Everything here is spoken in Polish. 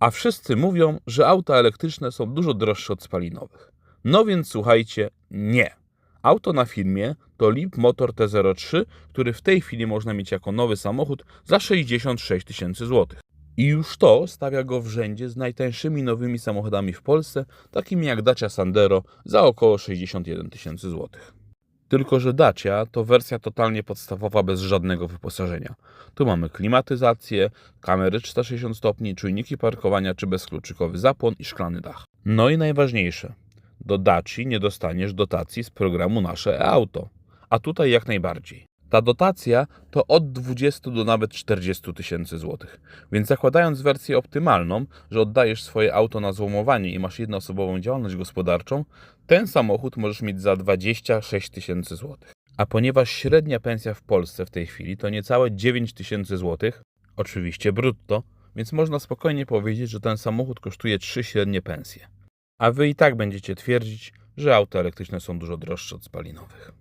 A wszyscy mówią, że auta elektryczne są dużo droższe od spalinowych. No więc słuchajcie, nie. Auto na filmie to Leap Motor T03, który w tej chwili można mieć jako nowy samochód za 66 tysięcy złotych. I już to stawia go w rzędzie z najtańszymi nowymi samochodami w Polsce, takimi jak Dacia Sandero za około 61 tysięcy złotych. Tylko, że Dacia to wersja totalnie podstawowa bez żadnego wyposażenia. Tu mamy klimatyzację, kamery 360 stopni, czujniki parkowania czy bezkluczykowy zapłon i szklany dach. No i najważniejsze, do Daci nie dostaniesz dotacji z programu Nasze e-auto. A tutaj jak najbardziej. Ta dotacja to od 20 do nawet 40 tysięcy złotych. Więc zakładając wersję optymalną, że oddajesz swoje auto na złomowanie i masz jednoosobową działalność gospodarczą, ten samochód możesz mieć za 26 tysięcy złotych. A ponieważ średnia pensja w Polsce w tej chwili to niecałe 9 tysięcy złotych, oczywiście brutto, więc można spokojnie powiedzieć, że ten samochód kosztuje 3 średnie pensje. A wy i tak będziecie twierdzić, że auta elektryczne są dużo droższe od spalinowych.